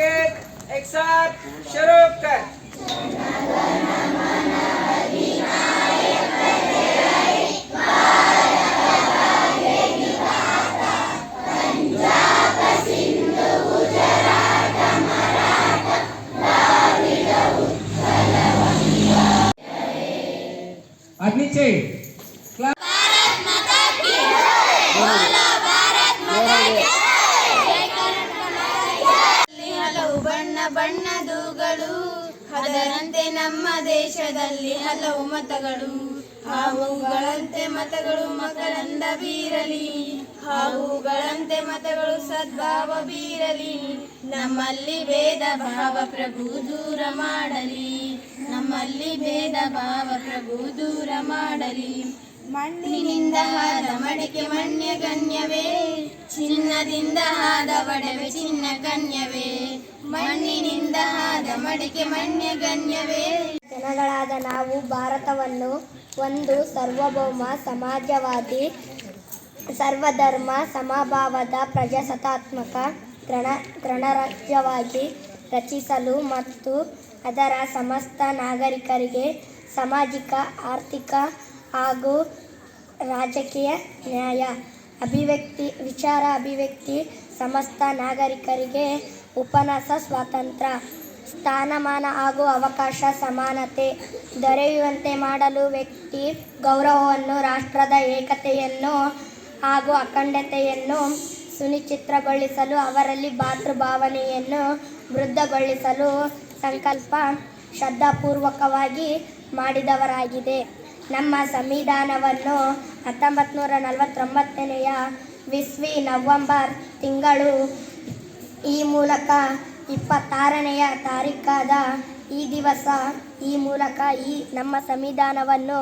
एक एक साथ शुरू कर। अग्निचे क्लास भारत माता की जय! ಅದರಂತೆ ನಮ್ಮ ದೇಶದಲ್ಲಿ ಹಲವು ಮತಗಳು. ಹಾವುಗಳಂತೆ ಮತಗಳು ಮಕರಂದ ಬೀರಲಿ. ಹಾವುಗಳಂತೆ ಮತಗಳು ಸದ್ಭಾವ ಬೀರಲಿ. ನಮ್ಮಲ್ಲಿ ಭೇದ ಭಾವ ಪ್ರಭು ದೂರ ಮಾಡಲಿ. ನಮ್ಮಲ್ಲಿ ಭೇದ ಭಾವ ಪ್ರಭು ದೂರ ಮಾಡಲಿ. ಮಣ್ಣಿನಿಂದ ಹಾದ ಮಡಿಕೆ ಮಣ್ಯ ಗಣ್ಯವೇ ಚಿನ್ನದಿಂದ ಹಾದ ಒಡವೆ ಚಿನ್ನ ಕನ್ಯವೇ ಮಣ್ಣಿನಿಂದ ಹಾದ ಮಡಿಕೆ ಗಣ್ಯವೇ ಜನಗಳಾದ ನಾವು ಭಾರತವನ್ನು ಒಂದು ಸಾರ್ವಭೌಮ, ಸಮಾಜವಾದಿ, ಸರ್ವಧರ್ಮ, ಸಮಭಾವದ, ಪ್ರಜಾಸತ್ತಾತ್ಮಕ ಗಣ ಗಣರಾಜ್ಯವಾಗಿ ರಚಿಸಲು ಮತ್ತು ಅದರ ಸಮಸ್ತ ನಾಗರಿಕರಿಗೆ ಸಾಮಾಜಿಕ, ಆರ್ಥಿಕ ಹಾಗೂ ರಾಜಕೀಯ ನ್ಯಾಯ, ಅಭಿವ್ಯಕ್ತಿ, ವಿಚಾರ ಅಭಿವ್ಯಕ್ತಿ, ಸಮಸ್ತ ನಾಗರಿಕರಿಗೆ ಉಪನ್ಯಾಸ, ಸ್ವಾತಂತ್ರ್ಯ, ಸ್ಥಾನಮಾನ ಹಾಗೂ ಅವಕಾಶ, ಸಮಾನತೆ ದೊರೆಯುವಂತೆ ಮಾಡಲು ವ್ಯಕ್ತಿ ಗೌರವವನ್ನು, ರಾಷ್ಟ್ರದ ಏಕತೆಯನ್ನು ಹಾಗೂ ಅಖಂಡತೆಯನ್ನು ಸುನಿಶ್ಚಿತಗೊಳಿಸಲು ಅವರಲ್ಲಿ ಭಾತೃಭಾವನೆಯನ್ನು ವೃದ್ಧಗೊಳಿಸಲು ಸಂಕಲ್ಪ ಶ್ರದ್ಧಾಪೂರ್ವಕವಾಗಿ ಮಾಡಿದವರಾಗಿದೆ. ನಮ್ಮ ಸಂವಿಧಾನವನ್ನು ಹತ್ತೊಂಬತ್ತು ನೂರ ನಲವತ್ತೊಂಬತ್ತನೆಯ ವಿಸ್ವಿ ನವೆಂಬರ್ ತಿಂಗಳು ಈ ಮೂಲಕ ಇಪ್ಪತ್ತಾರನೆಯ ತಾರೀಕಾದ ಈ ದಿವಸ ಈ ಮೂಲಕ ಈ ನಮ್ಮ ಸಂವಿಧಾನವನ್ನು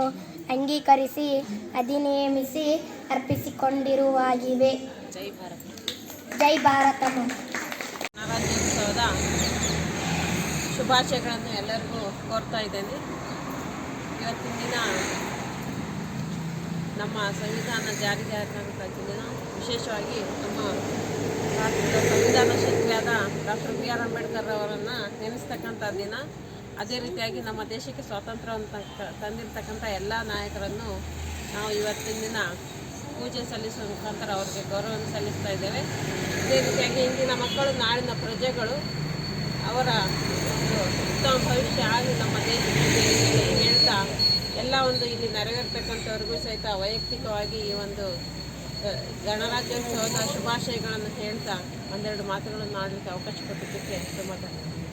ಅಂಗೀಕರಿಸಿ, ಅಧಿನಿಯಮಿಸಿ ಅರ್ಪಿಸಿಕೊಂಡಿರುವಾಗಿವೆ. ಜೈ ಭಾರತ. ಶುಭಾಶಯಗಳನ್ನು ಎಲ್ಲರಿಗೂ ಕೋರ್ತಾ ಇದ್ದೇನೆ. ಇವತ್ತಿನ ದಿನ ನಮ್ಮ ಸಂವಿಧಾನ ಜಾರಿಗೆ ಆದಂಥ ದಿನ, ವಿಶೇಷವಾಗಿ ನಮ್ಮ ಭಾರತದ ಸಂವಿಧಾನ ಶಿಲ್ಪಿಯಾದ ಡಾಕ್ಟರ್ ಬಿ ಆರ್ ಅಂಬೇಡ್ಕರ್ ಅವರನ್ನು ನೆನೆಸ್ತಕ್ಕಂಥ ದಿನ. ಅದೇ ರೀತಿಯಾಗಿ ನಮ್ಮ ದೇಶಕ್ಕೆ ಸ್ವಾತಂತ್ರ್ಯವನ್ನು ತಕ್ಕ- ತಂದಿರತಕ್ಕಂಥ ಎಲ್ಲ ನಾಯಕರನ್ನು ನಾವು ಇವತ್ತಿನ ದಿನ ಪೂಜೆ ಸಲ್ಲಿಸುವ ಮುಖಾಂತರ ಅವರಿಗೆ ಗೌರವವನ್ನು ಸಲ್ಲಿಸ್ತಾ ಇದ್ದೇವೆ. ಅದೇ ರೀತಿಯಾಗಿ ಇಂದಿನ ಮಕ್ಕಳು, ನಾಳಿನ ಪ್ರಜೆಗಳು ಅವರ ಒಂದು ಉತ್ತಮ ಭವಿಷ್ಯ ಆಗಿ ನಮ್ಮ ದೇಶಕ್ಕೆ ಅಂತ ಹೇಳ್ತಾ ಎಲ್ಲ ಒಂದು ಇಲ್ಲಿ ನೆರವೇರ್ತಕ್ಕಂಥವ್ರಿಗೂ ಸಹಿತ ವೈಯಕ್ತಿಕವಾಗಿ ಈ ಒಂದು ಗಣರಾಜ್ಯೋತ್ಸವದ ಶುಭಾಶಯಗಳನ್ನು ಹೇಳ್ತಾ ಒಂದೆರಡು ಮಾತುಗಳನ್ನು ಆಡಲಿಕ್ಕೆ ಅವಕಾಶ ಕೊಟ್ಟಿದ್ದಕ್ಕೆ ತುಂಬ ಧನ್ಯವಾದ